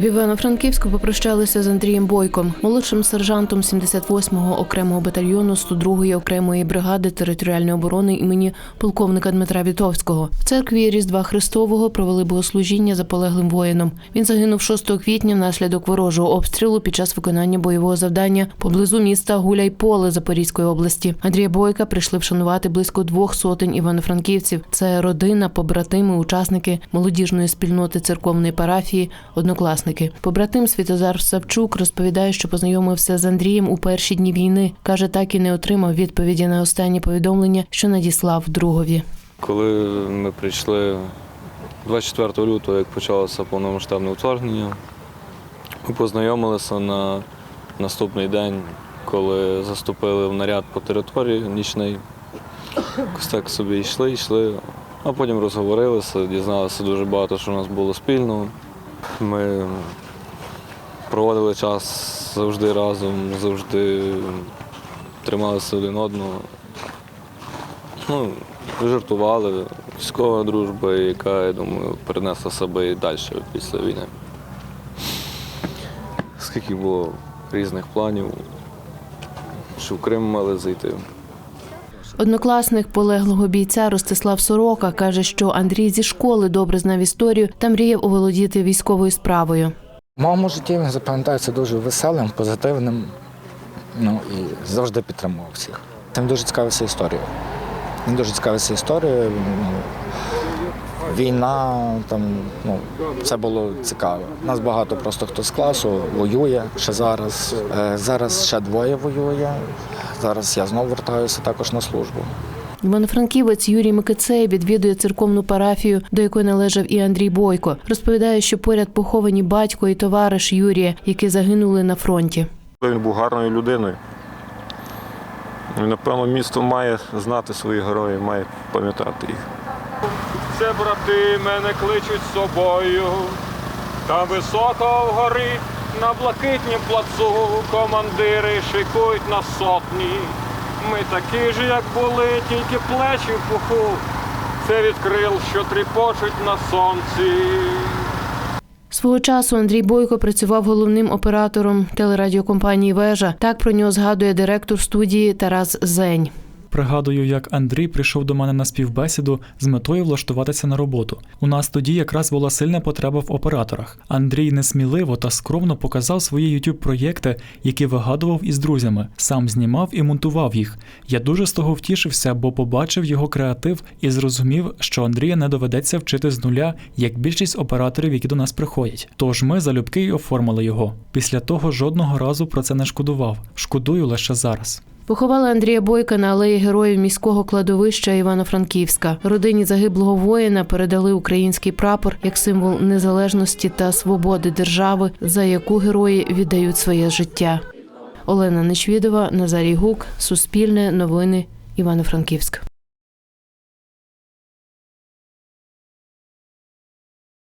В Івано-Франківську попрощалися з Андрієм Бойком, молодшим сержантом 78-го окремого батальйону 102-ї окремої бригади територіальної оборони імені полковника Дмитра Вітовського. В церкві Різдва Христового провели богослужіння заполеглим воїном. Він загинув 6 квітня внаслідок ворожого обстрілу під час виконання бойового завдання поблизу міста Гуляйполе Запорізької області. Андрія Бойка прийшли вшанувати близько двох сотень івано-франківців. Це родина, побратими, учасники молодіжної спільноти церковної парафії, однокласники. Побратим Світозар Савчук розповідає, що познайомився з Андрієм у перші дні війни. каже, так і не отримав відповіді на останні повідомлення, що надіслав другові. Коли ми прийшли 24 лютого, як почалося повномасштабне вторгнення, ми познайомилися на наступний день, коли заступили в наряд по території нічний. Якось так собі йшли, йшли, а потім розговорилися, дізналися дуже багато, що у нас було спільного. Ми проводили час завжди разом, завжди трималися один одного. Ну, жартували. Військова дружба, яка, я думаю, перенесла себе і далі після війни. Скільки було різних планів, що в Крим мали зайти. Однокласник полеглого бійця Ростислав Сорока каже, що Андрій зі школи добре знав історію та мріяв оволодіти військовою справою. В моєму житті запам'ятається дуже веселим, позитивним, ну і завжди підтримував всіх. Він дуже цікавився історією. Він дуже цікавився історією. Ну, війна, там, ну, це було цікаво. Нас багато просто хто з класу воює ще зараз. Е, Зараз ще двоє воює. Зараз я знову вертаюся також на службу. Івано-Франківець Юрій Микицей відвідує церковну парафію, до якої належав і Андрій Бойко. Розповідає, що поряд поховані батько і товариш Юрія, які загинули на фронті. Він був гарною людиною. І, напевно, місто має знати своїх героїв, має пам'ятати їх. Це брати мене кличуть з собою. Та високо вгорі на блакитнім плацу командири шикують на сотні. Ми такі ж, як були, тільки плечі в пуху. Це від крил, що тріпочуть на сонці. Свого часу Андрій Бойко працював головним оператором телерадіокомпанії Вежа. Так про нього згадує директор студії Тарас Зень. Пригадую, як Андрій прийшов до мене на співбесіду з метою влаштуватися на роботу. У нас тоді якраз була сильна потреба в операторах. Андрій несміливо та скромно показав свої youtube проєкти, які вигадував із друзями, сам знімав і монтував їх. Я дуже з того втішився, бо побачив його креатив і зрозумів, що Андрія не доведеться вчити з нуля, як більшість операторів, які до нас приходять. Тож ми залюбки й оформили його. Після того жодного разу про це не шкодував. Шкодую лише зараз. Поховали Андрія Бойка на алеї героїв міського кладовища Івано-Франківська. Родині загиблого воїна передали український прапор як символ незалежності та свободи держави, за яку герої віддають своє життя. Олена Нечвідова, Назарій Гук, Суспільне, Новини, Івано-Франківськ.